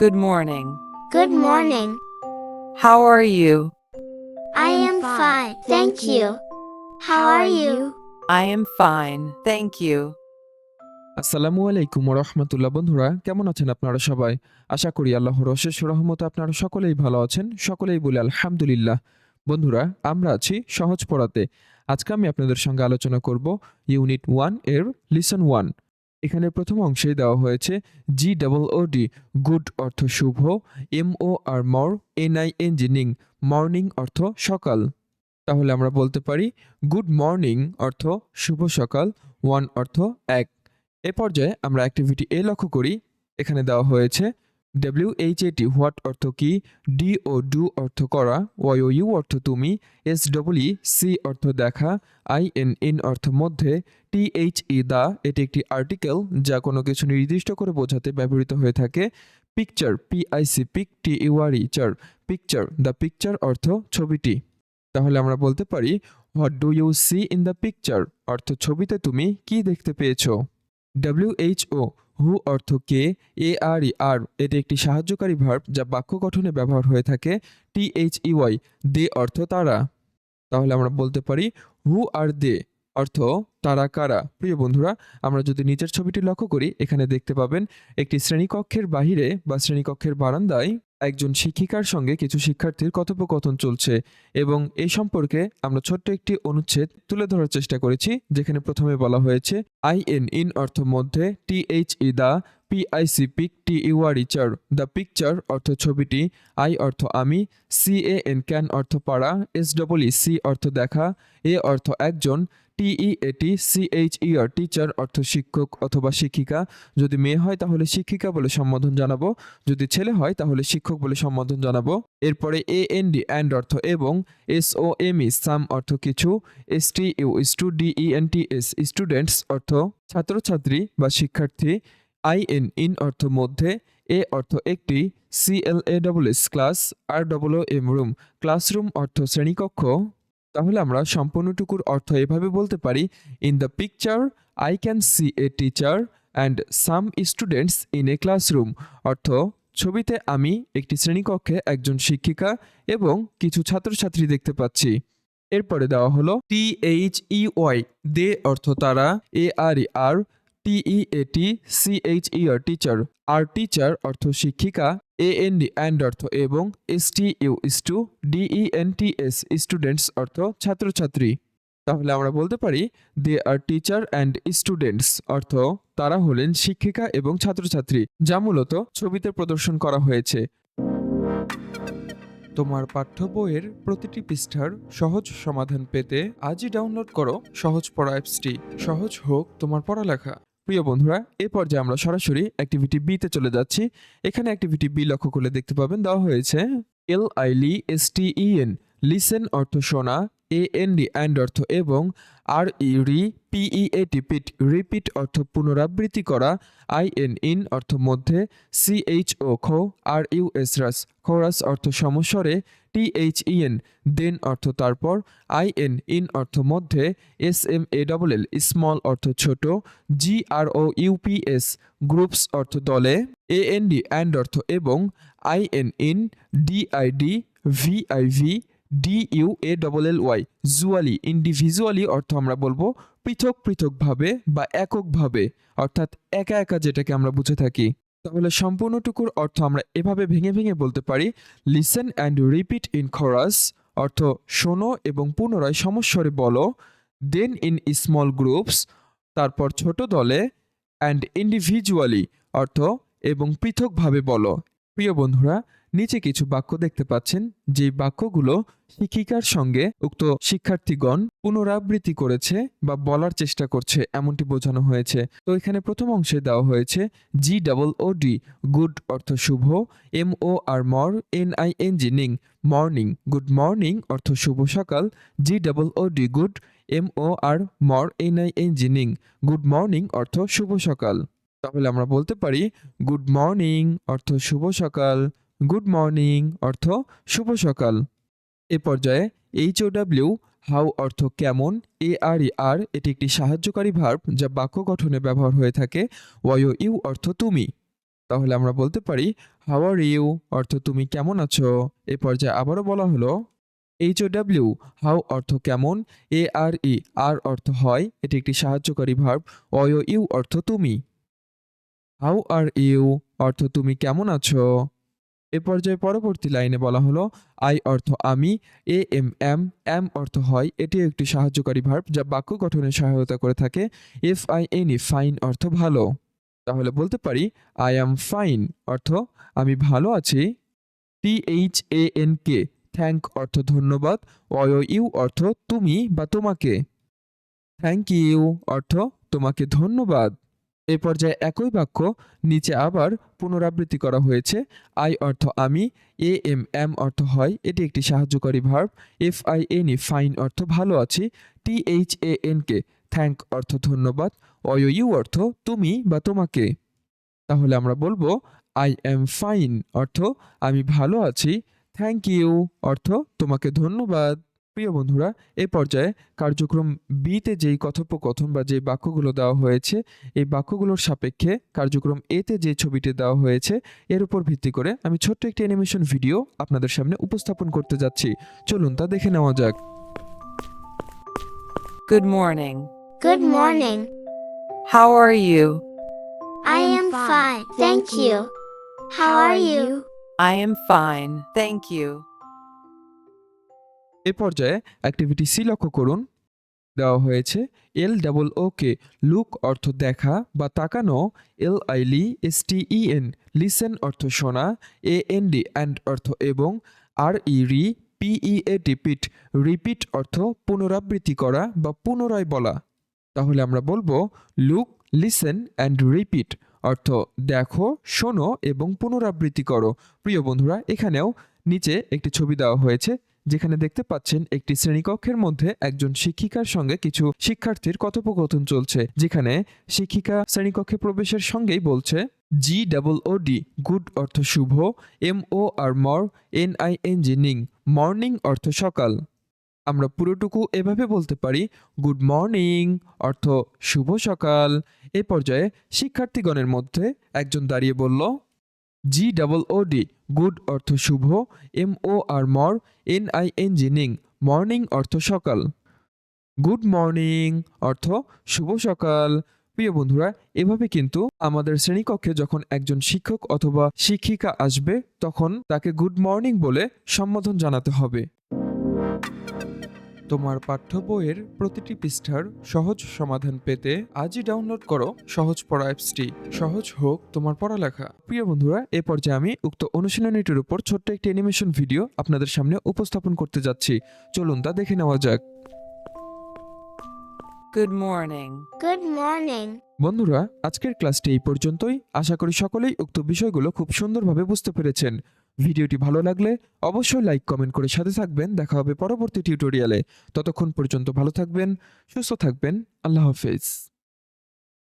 Good morning. Good morning. How are you? I am fine. Thank you. How are you? I am fine. Thank you. আসসালামু আলাইকুম রহমতুল্লাহ বন্ধুরা কেমন আছেন আপনারা সবাই আশা করি আল্লাহর অশেষ রহমতে আপনারা সকলেই ভালো আছেন সকলেই বলে আলহামদুলিল্লাহ বন্ধুরা আমরা আছি সহজ পড়াতে আজকে আমি আপনাদের সঙ্গে আলোচনা করব ইউনিট ওয়ানের লিসন ওয়ান এখানে প্রথম অংশে দেওয়া হয়েছে G double O D good অর্থ শুভ M O R mor N I ইঞ্জিনিং morning অর্থ সকাল। তাহলে আমরা বলতে পারি গুড মর্নিং অর্থ শুভ সকাল ওয়ান অর্থ এক। এ পর্যায়ে আমরা অ্যাক্টিভিটি এ লক্ষ্য করি, এখানে দেওয়া হয়েছে ডাব্লিউ এইচ এটি হোয়াট অর্থ কি? ডি ও ডু অর্থ করা ওয়াই ও ইউ অর্থ তুমি এস ডব্লি সি অর্থ দেখা আই এন ইন অর্থ মধ্যে টি এইচ ই দা, এটি একটি আর্টিকেল যা কোনো কিছু নির্দিষ্ট করে বোঝাতে ব্যবহৃত হয়ে থাকে picture P I C pic T U R E চার পিকচার দ্য পিকচার অর্থ ছবিটি। তাহলে আমরা বলতে পারি what do you see in the picture অর্থ ছবিতে তুমি কি দেখতে পেয়েছ? ডাব্লিউএইচও হু অর্থ কে, এ, আর, ই, আর এটি একটি সাহায্যকারী ভার্ব যা বাক্য গঠনে ব্যবহার হয়ে থাকে, টি, এইচ, ই, ওয়াই, দে অর্থ তারা। তাহলে আমরা বলতে পারি হু আর দে অর্থ তারা কারা। প্রিয় বন্ধুরা, আমরা যদি নিচের ছবিটি লক্ষ্য করি, এখানে দেখতে পাবেন একটি শ্রেণীকক্ষের বাহিরে বা শ্রেণীকক্ষের বারান্দায় একজন শিক্ষিকার সঙ্গে কিছু শিক্ষার্থীর কথোপকথন চলছে এবং এই সম্পর্কে আমরা ছোট্ট একটি অনুচ্ছেদ তুলে ধরার চেষ্টা করেছি, যেখানে প্রথমে বলা হয়েছে, আই এন ইন অর্থ মধ্যে, T H E the P I C pic T U R Eicher the picture অর্থ ছবিটি আই অর্থ আমি সি এ এন ক্যান অর্থ পাড়া এস ডবল সি অর্থ দেখা এ অর্থ একজন টিই এটি সি এইচ ই টিচার অর্থ শিক্ষক অথবা শিক্ষিকা। যদি মেয়ে হয় তাহলে শিক্ষিকা বলে সম্বোধন জানাব, যদি ছেলে হয় তাহলে শিক্ষক বলে সম্বোধন জানাব। এরপরে এ এন ডি অ্যান্ড অর্থ এবং এস ও এম ই সাম অর্থ কিছু S T U stu D E N T S students অর্থ ছাত্রছাত্রী বা শিক্ষার্থী। আই এন ইন অর্থ মধ্যে, এ অর্থ একটি, C L A double S class R double M room classroom অর্থ শ্রেণীকক্ষ। তাহলে আমরা সম্পূর্ণটুকুর অর্থ এভাবে বলতে পারি in the picture I can see a teacher and some students in a classroom অর্থ ছবিতে আমি একটি শ্রেণীকক্ষে একজন শিক্ষিকা এবং কিছু ছাত্রছাত্রী দেখতে পাচ্ছি। এরপরে দেওয়া হলো টি এইচ ই ওয়াই দে অর্থ তারা A R are T E A T C H E R teacher R teacher অর্থ শিক্ষিকা এ এন ডি অ্যান্ড অর্থ এবং S T U stu D E N T S students অর্থ ছাত্রছাত্রী। তাহলে আমরা বলতে পারি they are teacher and students অর্থ তারা হলেন শিক্ষিকা এবং ছাত্রছাত্রী, যা মূলত ছবিতে প্রদর্শন করা হয়েছে। তোমার পাঠ্য বইয়ের প্রতিটি পৃষ্ঠার সহজ সমাধান পেতে আজই ডাউনলোড করো সহজ পড়া অ্যাপসটি। সহজ হোক তোমার পড়ালেখা। প্রিয় বন্ধুরা, এ পর্যায়ে আমরা সরাসরি অ্যাক্টিভিটি বিতে চলে যাচ্ছি। এখানে অ্যাক্টিভিটি বি লক্ষ্য করলে দেখতে পাবেন দেওয়া হয়েছে L I li S T E N listen অর্থ শোনা। এ ডি অ্যান্ড অর্থ এবং আর ই রি পিই এ টি পিট রিপিট অর্থ পুনরাবৃত্তি করা আই এন ইন অর্থ মধ্যে C H O cho R U S rus chorus অর্থ সমস্বরে টি এইচ ই এন দেন অর্থ তারপর আই এন ইন অর্থ মধ্যে S M A double L small অর্থ ছোট জি আর ও ইউপিএস গ্রুপস অর্থ দলে এ এন ডি অ্যান্ড অর্থ এবং I N in D I D V I V D U A double L Y dually individually অর্থ আমরা বলব পৃথক পৃথকভাবে বা এককভাবে, অর্থাৎ একা একা যেটাকে আমরা বুঝে থাকি। তাহলে সম্পূর্ণটুকুর অর্থ আমরা এভাবে ভেঙে ভেঙে বলতে পারি listen and repeat in chorus অর্থ শোনো এবং পুনরায় সমস্বরে বলো দেন ইন স্মল গ্রুপস তারপর ছোট দলে অ্যান্ড ইন্ডিভিজুয়ালি অর্থ এবং পৃথকভাবে বলো। প্রিয় বন্ধুরা নিচে কিছু বাক্য দেখতে পাচ্ছেন যে বাক্যগুলো শিক্ষিকার সঙ্গে উক্ত শিক্ষার্থীগণ পুনরাবৃত্তি করেছে বা বলার চেষ্টা করছে, এমনটি বোঝানো হয়েছে। তো এখানে প্রথম অংশে দেওয়া হয়েছে G double O D good অর্থ শুভ M O R mor N I N G ning morning good morning অর্থ শুভ সকাল G double O D good M O R mor N I N G ning good morning অর্থ শুভ সকাল। তাহলে আমরা বলতে পারি গুড মর্নিং অর্থ শুভ সকাল। গুড মর্নিং অর্থ শুভ সকাল। এ পর্যায়ে এইচ ও ডাব্লিউ হাউ অর্থ কেমন এ আর ই আর এটি একটি সাহায্যকারী ভার্ব যা বাক্য গঠনে ব্যবহার হয়ে থাকে। ওয়াই ইউ অর্থ তুমি। তাহলে আমরা বলতে পারি হাউ আর ইউ অর্থ তুমি কেমন আছো? এ পর্যায়ে আবারও বলা হলো এইচ ও ডাব্লিউ হাউ অর্থ কেমন এ আর ই আর অর্থ হয়, এটি একটি সাহায্যকারী ভার্ব অয় ইউ অর্থ তুমি। হাউ আর ইউ অর্থ তুমি কেমন আছো? এ পর্যায়ে পরবর্তী লাইনে বলা হলো, আই অর্থ আমি, এ এম এম এম অর্থ হয়, এটি একটি সাহায্যকারী ভার্ব যা বাক্য গঠনে সহায়তা করে থাকে, F I N E fine অর্থ ভালো। তাহলে বলতে পারি, আই অ্যাম ফাইন, অর্থ আমি ভালো আছি। T H A N K thank অর্থ ধন্যবাদ অয় ইউ অর্থ তুমি বা তোমাকে। থ্যাংক ইউ অর্থ তোমাকে ধন্যবাদ। এ পর্যায়ে একই বাক্য নিচে আবার পুনরাবৃত্তি করা হয়েছে। আই অর্থ আমি, এ, এম এম অর্থ হয়, এটি একটি সাহায্যকারী verb. F, I, N, E, fine অর্থ ভালো আছি। T, H, A, N, K thank অর্থ ধন্যবাদ। অয়, ইউ অর্থ তুমি বা তোমাকে। তাহলে আমরা বলব, আই এম ফাইন অর্থ আমি ভালো আছি। থ্যাংক ইউ অর্থ তোমাকে ধন্যবাদ। প্রিয় বন্ধুরা এ পর্যায়ে কার্যক্রম বিতে যেই কথোপকথন বা যেই বাক্যগুলো দেওয়া হয়েছে এই বাক্যগুলোর সাপেক্ষে কার্যক্রম এতে যে ছবিটি দেওয়া হয়েছে এর উপর ভিত্তি করে আমি ছোট্ট একটি অ্যানিমেশন ভিডিও আপনাদের সামনে উপস্থাপন করতে যাচ্ছি চলুন তা দেখে নেওয়া যাক Good morning. Good morning. How are you? I am fine. Thank you. How are you? I am fine. Thank you. এ পর্যায়ে অ্যাক্টিভিটি সি লক্ষ্য করুন। দেওয়া হয়েছে এল ডাবল ও কে লুক অর্থ দেখা বা তাকানো L I li S T E N listen অর্থ শোনা এ এন ডি অ্যান্ড অর্থ এবং আর ই রি পিই এ রিপিট রিপিট অর্থ পুনরাবৃত্তি করা বা পুনরায় বলা। তাহলে আমরা বলব লুক লিসেন অ্যান্ড রিপিট অর্থ দেখো, শোনো এবং পুনরাবৃত্তি করো। প্রিয় বন্ধুরা, এখানেও নিচে একটি ছবি দেওয়া হয়েছে যেখানে দেখতে পাচ্ছেন একটি শ্রেণীকক্ষের মধ্যে একজন শিক্ষিকার সঙ্গে কিছু শিক্ষার্থীর কথোপকথন চলছে, যেখানে শিক্ষিকা শ্রেণীকক্ষে প্রবেশের সঙ্গেই বলছে G double O D good অর্থ শুভ M O R mor N I N G ning morning অর্থ সকাল। আমরা পুরোটুকু এভাবে বলতে পারি, গুড মর্নিং, অর্থ শুভ সকাল। এ পর্যায়ে শিক্ষার্থীগণের মধ্যে একজন দাঁড়িয়ে বলল G double O D good অর্থ শুভ M O R mor N I N G ning morning অর্থ সকাল। গুড মর্নিং অর্থ শুভ সকাল। প্রিয় বন্ধুরা, এভাবে কিন্তু আমাদের শ্রেণীকক্ষে যখন একজন শিক্ষক অথবা শিক্ষিকা আসবে, তখন তাকে গুড মর্নিং বলে সম্বোধন জানাতে হবে। তোমার পাঠ্য বইয়ের প্রতিটি পৃষ্ঠার সহজ সমাধান পেতে আজই ডাউনলোড করো সহজ পড়া অ্যাপসটি। সহজ হোক তোমার পড়ালেখা। প্রিয় বন্ধুরা এ পর্যায়ে আমি উক্ত অনুশীলনীটির উপর ছোট্ট একটি অ্যানিমেশন ভিডিও আপনাদের সামনে উপস্থাপন করতে যাচ্ছি। চলুন তা দেখে নেওয়া যাক। Good morning. Good morning. বন্ধুরা আজকের ক্লাসটি এই পর্যন্তই। আশা করি সকলেই উক্ত বিষয়গুলো খুব সুন্দরভাবে বুঝতে পেরেছেন। ভিডিওটি ভালো লাগলে অবশ্যই লাইক, কমেন্ট করে সাথে থাকবেন। দেখা হবে পরবর্তী টিউটোরিয়ালে। ততক্ষণ পর্যন্ত ভালো থাকবেন, সুস্থ থাকবেন। আল্লাহ হাফেজ।